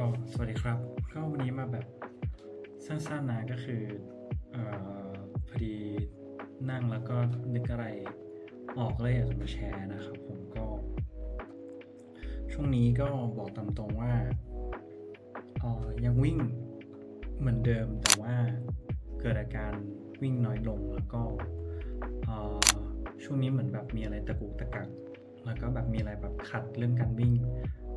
ก็สวัสดีครับก็วันนี้มาแบบสั้นๆนะก็คือเออพอดีนั่งแล้วก็นึกอะไรออกเลยอยากจะมาแชร์นะครับผมก็ ช่วงนี้ก็บอกตามตรงว่าเอ่อยังวิ่งเหมือนเดิมแต่ว่าเกิดอาการวิ่งน้อยลงแล้วก็เอ่อช่วงนี้เหมือนแบบมีอะไรตะกุกตะกักแล้วก็แบบมีอะไรแบบขัดเรื่องการวิ่ง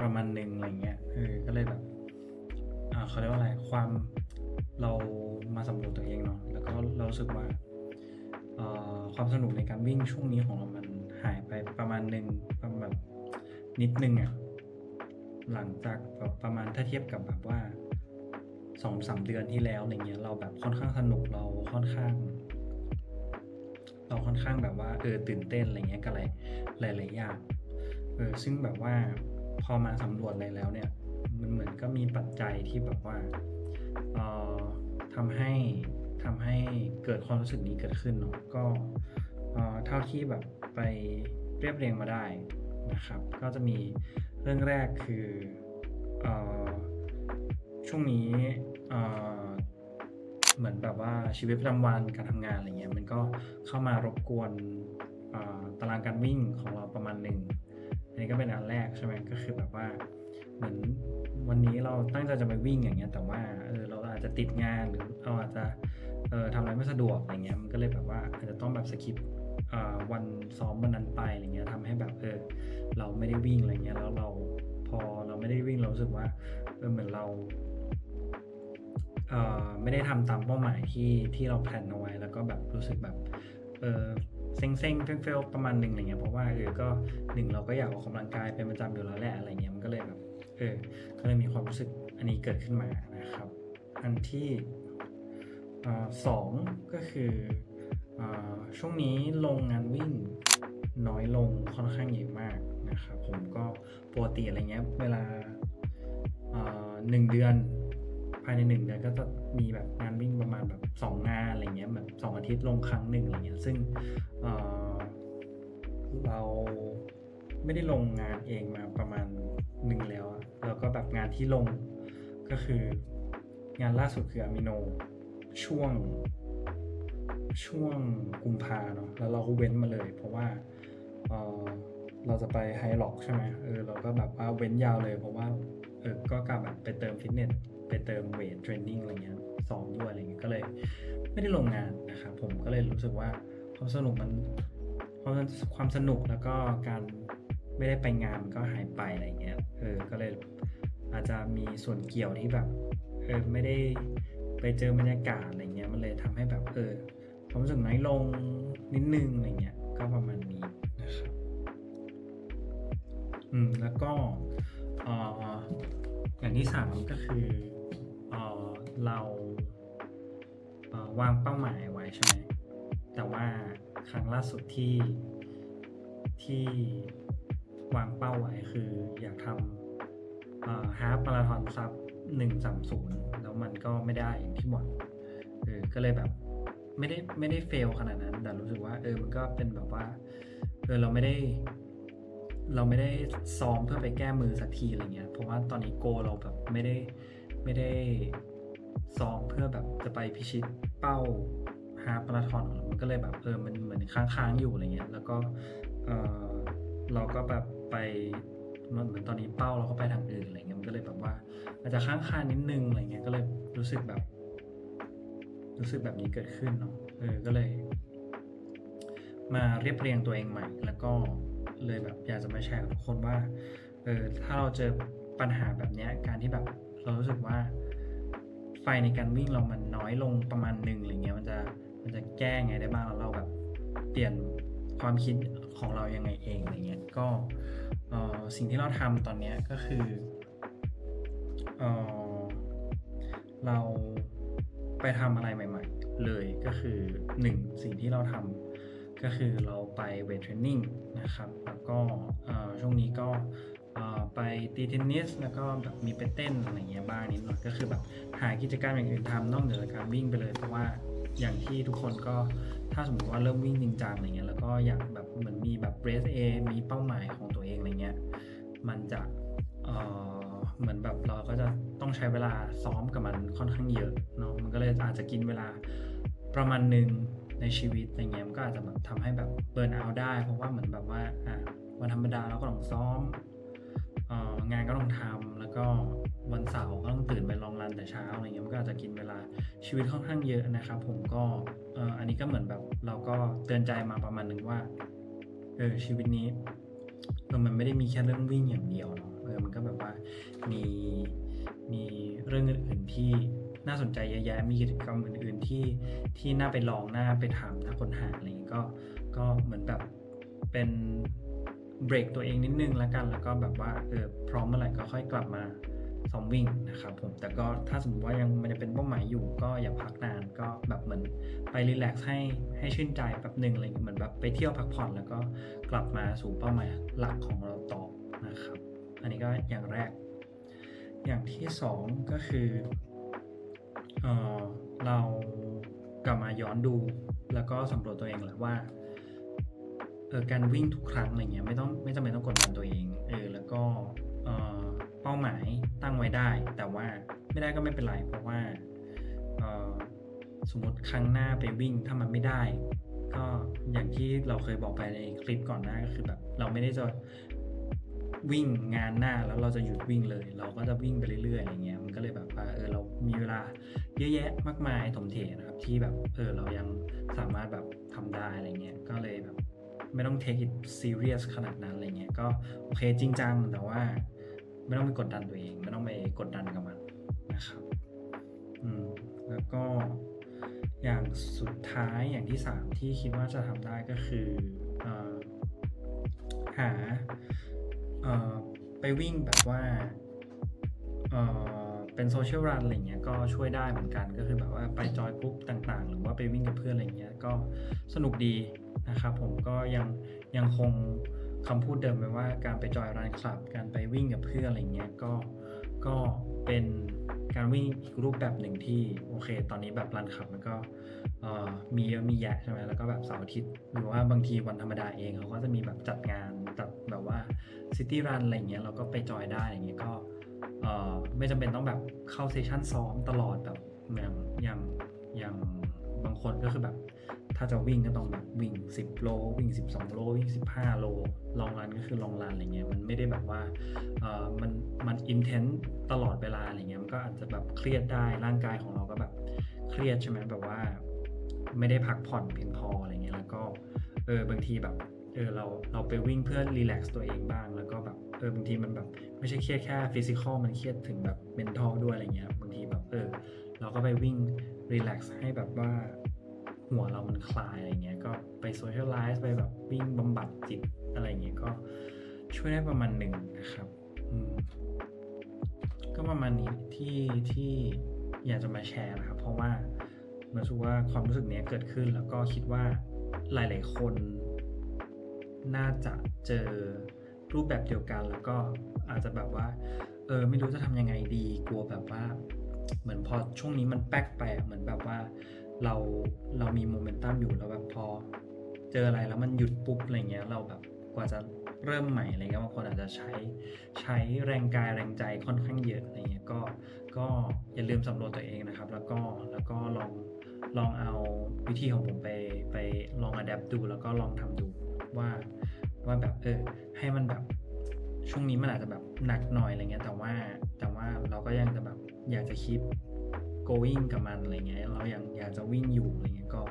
ประมาณหนึ่งอะไรเงี้ยเออก็เลยแบบ เขาเรียกว่าอะไรความเรามาสำรวจตัวเองเนาะแล้วก็เราสึกว่าความสนุกในการวิ่งช่วงนี้ของเรามันหายไปประมาณหนึ่งประมาณแบบนิดนึงอะ่ะหลังจากแบบประมาณถ้าเทียบกับแบบว่าสองสามเดือนที่แล้วอะไรเงี้ยเราแบบค่อนข้างสนุกเราค่อนข้าง เราค่อนข้างแบบว่าเออตื่นเต้นอะไรเงี้ยกับอะไรหลายๆอย่างเออซึ่งแบบว่าพอมาสำรวจอะไรแล้วเนี่ย มันเหมือนก็มีปัจจัยที่แบบว่าเอ่อทำให้ทำให้เกิดความรู้สึกนี้เกิดขึ้นเนาะก็เอ่อเท่าที่แบบไปเรียบเรียงมาได้นะครับ ก็จะมีเรื่องแรกคือเอ่อช่วงนี้เอ่อเหมือนแบบว่าชีวิตประจำวันการทำงานอะไรเงี้ยมันก็เข้ามารบกวนตารางการวิ่งของเราประมาณหนึ่งอันนี้ก็เป็นอันแรกใช่ไหมก็คือแบบว่า เหมือนวันนี้เราตั้งใจจะไปวิ่งอย่างเงี้ยแต่ว่าเออเราอาจจะติดงานหรือเราอาจจะเออทำอะไรไม่สะดวกอะไรเงี้ยมันก็เลยแบบว่าอาจจะต้องแบบสคิปวันซ้อมวันนั้นไปอะไรเงี้ยทำให้แบบเออเราไม่ได้วิ่งอะไรเงี้ยแล้วเราพอเราไม่ได้วิ่งเรารู้สึกว่าเออเหมือนเราเออไม่ได้ทำตามเป้าหมายที่ที่เราแพลนเอาไว้ แล้วก็แบบรู้สึกแบบเออเซ็งเซ็งๆเฟลๆประมาณหนึ่งอะไรเงี้ยเพราะว่าเออก็หนึ่งเราก็อยากออกกำลังกายเป็นประจำอยู่แล้วแหละอะไรเงี้ยมันก็เลยแบบ เออก็เลยมีความรู้สึกอันนี้เกิดขึ้นมานะครับ อันที่สองก็คืออช่วงนี้ลงงานวิ่งน้อยลงค่อนข้างเยอะมากนะครับผมก็ปกติอะไรเงี้ยเวลาหนึ่งเดือนภายในหนึ่งเดือนก็จะมีแบบงานวิ่งประมาณแบบสองงานอะไรเงี้ยแบบสองอาทิตย์ลงครั้งหนึ่งอะไรเงี้ยซึ่งเเรา ไม่ได้ลงงานเองมาประมาณหนึ่งแล้วอะแล้วก็แบบงานที่ลงก็คืองานล่าสุดคืออะมิโนช่วง ช่วงกุมภาเนาะแล้วเราก็เว้นมาเลย เพราะว่าเออเราจะไปไฮล็อกใช่ไหมเออเราก็แบบว่าเว้นยาวเลยเพราะว่าเออก็กลับแบบไปเติมฟิตเนสไปเติมเวทเทรนนิ่งอะไรเงี้ยซ้อมด้วยอะไรเงี้ยก็เลยไม่ได้ลงงานนะครับผมก็เลยรู้สึกว่าความสนุกมันความความสนุกแล้วก็การ ไม่ได้ไปงานมันก็หายไปอะไรเงี้ยเออก็เลยอาจจะมีส่วนเกี่ยวที่แบบเออไม่ได้ไปเจอบรรยากาศอะไรเงี้ยมันเลยทำให้แบบเออความรู้สึกน้อยลงนิดนึงอะไรเงี้ยก็ประมาณนี้นะครับอืมแล้วก็เอออย่างที่สามก็คือเออเราเออวางเป้าหมายไว้ใช่ไหมแต่ว่าครั้งล่าสุดที่ที่ วางเป้าไว้คืออยากทำฮาล์ฟมาราธอนซับหนึ่งสามศูนย์แล้วมันก็ไม่ได้อย่างที่บอกเออก็เลยแบบไม่ได้ไม่ได้เฟลขนาดนั้น แต่รู้สึกว่าเออมันก็เป็นแบบว่าเออเราไม่ได้ เราไม่ได้ซ้อมเพื่อไปแก้มือสักทีอะไรเงี้ยเพราะว่าตอนนี้โกเราแบบไม่ได้ไม่ได้ซ้อมเพื่อแบบจะไปพิชิตเป้าฮาล์ฟมาราธอนมันก็เลยแบบเออมันเหมือนค้างๆอยู่อะไรเงี้ยแล้วก็เออเราก็แบบ ไปมันเหมือนตอนนี้เป้าเราก็ไปทางอื่นอะไรเงี้ยมันก็เลยแบบว่า อาจจะค้างคานิดนึงอะไรเงี้ยก็เลยรู้สึกแบบ รู้สึกแบบนี้เกิดขึ้นเนาะเออก็เลย มาเรียบเรียงตัวเองใหม่ แล้วก็เลยแบบอยากจะมาแชร์กับทุกคนว่าเออถ้าเราเจอปัญหาแบบเนี้ยการที่แบบเรารู้สึกว่า ไฟในการวิ่งเรามันน้อยลงประมาณหนึ่งอะไรเงี้ยมันจะมันจะแก้ไงได้บ้างแล้วเราแบบเปลี่ยน ความคิดของเรายังไงเองอะไรเงี้ยก็สิ่งที่เราทำตอนนี้ก็คือเออเราไปทำอะไรใหม่ ๆ เลยก็คือหนึ่งสิ่งที่เราทำก็คือเราไปเวทเทรนนิ่งนะครับ แล้วก็ช่วงนี้ก็ไปตีเทนนิส แล้วก็แบบมีไปเต้นอะไรเงี้ยบ้างนิดหน่อยก็คือแบบหากิจกรรมอย่างอื่นทำนอกเหนือจากการวิ่งไปเลยเพราะว่า อย่างที่ทุกคนก็ถ้าสมมติว่าเริ่มวิ่งจริงจังอะไรเงี้ยแล้วก็อยากแบบเหมือนมีแบบเรสเอมีเป้าหมายของตัวเองอะไรเงี้ยมันจะเออเหมือนแบบเราก็จะต้องใช้เวลาซ้อมกับมันค่อนข้างเยอะเนาะมันก็เลยอาจจะกินเวลาประมาณหนึ่งในชีวิตอะไรเงี้ยมันก็อาจจะแบบทำให้แบบเบิร์นเอาได้ เพราะว่าเหมือนแบบว่าอะวันธรรมดาเราก็ต้องซ้อมเอองานก็ต้องทำแล้วก็วันเสาร์ก็ต้องตื่นไป อาจจะกินเวลาชีวิตค่อนข้างเยอะนะครับ ผมก็อันนี้ก็เหมือนแบบเราก็เตือนใจมาประมาณหนึ่งว่าเออชีวิตนี้เออมันไม่ได้มีแค่เรื่องวิ่งอย่างเดียวเนาะเออมันก็แบบว่ามีมีเรื่องอื่นๆที่น่าสนใจเยอะแยะมีกิจกรรมอื่น ๆที่ที่น่าไปลองน่าไปทำน่าค้นหาอะไรอย่างเงี้ก็ก็เหมือนแบบเป็นเบรกตัวเองนิดนึงแล้วกัน แล้วก็แบบว่าเออพร้อมเมื่อไหร่ก็ค่อยกลับมา ซ้อมวิ่งนะครับผมแต่ก็ถ้าสมมติว่ายังมันจะเป็นเป้าหมายอยู่ก็อย่าพักนานก็แบบเหมือนไปรีแลกซ์ให้ให้ชื่นใจแป๊บหนึ่งอะไรเงี้ยเหมือนแบบไปเที่ยวพักผ่อนแล้วก็กลับมาสู่เป้าหมายหลักของเราต่อนะครับ อันนี้ก็อย่างแรก อย่างที่สองก็คือเออเรากลับมาย้อนดูแล้วก็สำรวจตัวเองแหละว่าเออการวิ่งทุกครั้งอะไรเงี้ยไม่ต้องไม่จำเป็นต้องกดดันตัวเองเออแล้วก็เออ เป้าหมายตั้งไว้ได้ แต่ว่าไม่ได้ก็ไม่เป็นไร เพราะว่าสมมติครั้งหน้าไปวิ่งถ้ามันไม่ได้ ก็อย่างที่เราเคยบอกไปในคลิปก่อนหน้าก็คือแบบเราไม่ได้จะวิ่งงานหน้าแล้วเราจะหยุดวิ่งเลย เราก็จะวิ่งไปเรื่อยๆอะไรเงี้ยมันก็เลยแบบว่าเออเรามีเวลาเยอะแยะมากมายถมเถนะครับที่แบบเออเรายังสามารถแบบทำได้อะไรเงี้ยก็เลยแบบไม่ต้อง take it serious ขนาดนั้นอะไรเงี้ยก็โอเคจริงจังแต่ว่า ไม่ต้องไปกดดันตัวเอง ไม่ต้องไปกดดันกับมันนะครับอืมแล้วก็อย่างสุดท้ายอย่างที่ 3 ที่คิดว่าจะทำได้ก็คืออหาไปวิ่งแบบว่าเอ่อเป็นโซเชียลรันอะไรเงี้ยก็ช่วยได้เหมือนกันก็คือแบบว่าไปจอยกรุ๊ปต่างๆ หรือว่าไปวิ่งกับเพื่อนอะไรเงี้ยก็สนุกดีนะครับผมก็ยังยังคง คำพูดเดิมไว้ว่าการไปจอยรันคลับ การไปวิ่งกับเพื่อนอะไรเงี้ยก็ก็เป็นการวิ่งอีกรูปแบบหนึ่งที่โอเค ตอนนี้แบบรันคลับมันก็มีเยอะมีแยะใช่ไหมแล้วก็แบบเสาร์อาทิตย์หรือว่าบางทีวันธรรมดาเองเขาก็จะมีแบบจัดงานจัดแบบว่าซิตี้รันอะไรเงี้ยเราก็ไปจอยได้อะไรเงี้ยก็ไม่จำเป็นต้องแบบเข้าเซสชันซ้อมตลอดแบบอย่างอย่างอย่างบางคนก็คือแบบ ถ้าจะวิ่งก็ต้องแบบวิ่ง 10 โล วิ่ง 12 โล วิ่ง 15 โล ลองรันก็คือลองรันอะไรเงี้ย มันไม่ได้แบบว่าเออมันมันอินเทนต์ตลอดเวลาอะไรเงี้ย มันก็อาจจะแบบเครียดได้ ร่างกายของเราก็แบบเครียดใช่ไหมแบบว่า ไม่ได้พักผ่อนเพียงพออะไรเงี้ย แล้วก็เออบางทีแบบเออเราเราไปวิ่งเพื่อรีแลกซ์ตัวเองบ้าง แล้วก็แบบเออบางทีมันแบบไม่ใช่เครียดแค่ฟิสิกอลมันเครียดถึงแบบเมนทัลด้วยอะไรเงี้ย บางทีแบบเออเราก็ไปวิ่งรีแลกซ์ให้แบบว่า หัวเรามันคลายอะไรเงี้ยก็ไปโซเชียลไลซ์ไปแบบวิ่งบำบัดจิตอะไรเงี้ยก็ช่วยได้ประมาณหนึ่งนะครับก็ประมาณนี้ที่ที่อยากจะมาแชร์นะครับ เพราะว่าเหมือนรู้สึกว่าความรู้สึกนี้เกิดขึ้นแล้วก็คิดว่าหลาย ๆ คนน่าจะเจอรูปแบบเดียวกันแล้วก็อาจจะแบบว่า เออไม่รู้จะทำยังไงดี กลัวแบบว่า เหมือนพอช่วงนี้มันแป๊กไปอะเหมือนแบบว่า เราเรามีโมเมนตัมอยู่แล้วแบบพอ เจออะไรแล้วมันหยุดปุ๊บอะไรเงี้ยเราแบบกว่าจะเริ่มใหม่อะไรเงี้ยบางคนอาจจะใช้ใช้แรงกายแรงใจค่อนข้างเยอะอะไรเงี้ยก็ก็อย่าลืมสำรวจตัวเองนะครับ แล้วก็แล้วก็ลองลองเอาวิธีของผมไปไปลองอัดแอปดู แล้วก็ลองทำดูว่าว่าแบบเออให้มันแบบช่วงนี้มันอาจจะแบบหนักหน่อยอะไรเงี้ยแต่ว่าแต่ว่าเราก็ยังจะแบบอยากจะคิด going กับมันอะไรเงี้ยเรายังอยากจะวิ่งอยู่อะไรเงี้ยก็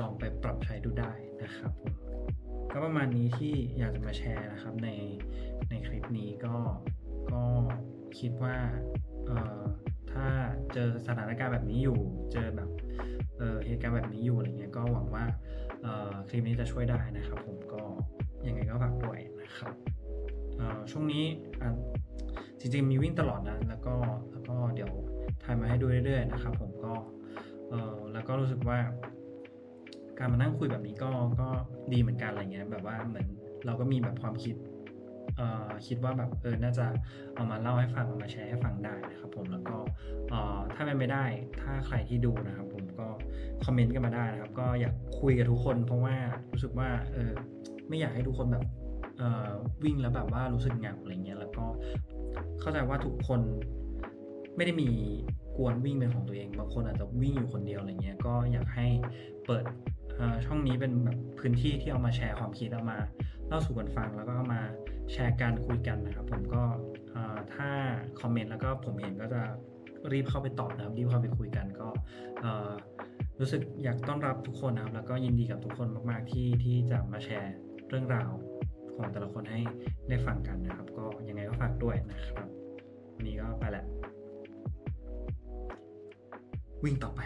ลองไปปรับใช้ดูได้นะครับผมก็ประมาณนี้ที่อยากจะมาแชร์นะครับในในคลิปนี้ก็ก็คิดว่าเอ่อถ้าเจอสถานการณ์แบบนี้อยู่ เจอแบบเออเหตุการณ์แบบนี้อยู่อะไรเงี้ยก็หวังว่าเอ่อคลิปนี้จะช่วยได้นะครับ ผมก็ยังไงก็ฝากด้วยนะครับเอ่อช่วงนี้จริงๆมีวิ่งตลอดนะแล้วก็แล้วก็เดี๋ยว ถ่ายมาให้ดูเรื่อยๆนะครับ ผมก็เออแล้วก็รู้สึกว่า การมานั่งคุยแบบนี้ก็ก็ดีเหมือนกันอะไรเงี้ยแบบว่าเหมือนเราก็มีแบบความคิดเอ่อคิดว่าแบบเออน่าจะเอามาเล่าให้ฟังเอามาแชร์ให้ฟังได้นะครับผมแล้วก็เอ่อถ้าเป็นไม่ได้ถ้าใครที่ดูนะครับ ผมก็คอมเมนต์กันมาได้นะครับ ก็อยากคุยกับทุกคน เพราะว่ารู้สึกว่าเออไม่อยากให้ทุกคนแบบเอ่อวิ่งแล้วแบบว่ารู้สึกเหงาอะไรเงี้ยแล้วก็เข้าใจว่าทุกคน ไม่ได้มีกวนวิ่งเป็นของตัวเอง บางคนอาจจะวิ่งอยู่คนเดียวอะไรเงี้ย ก็อยากให้เปิดช่องนี้เป็นแบบพื้นที่ที่เอามาแชร์ความคิดเอามาเล่าสู่กันฟังแล้วก็เอามาแชร์การคุยกันนะครับ ผมก็ถ้าคอมเมนต์แล้วก็ผมเห็นก็จะรีบเข้าไปตอบนะครับรีบเข้าไปคุยกันก็รู้สึกอยากต้อนรับทุกคนนะครับ แล้วก็ยินดีกับทุกคนมากๆที่ที่จะมาแชร์เรื่องราวของแต่ละคนให้ได้ฟังกันนะครับ ก็ยังไงก็ฝากด้วยนะครับวันนี้ก็ไปแหละ วิ่งต่อไป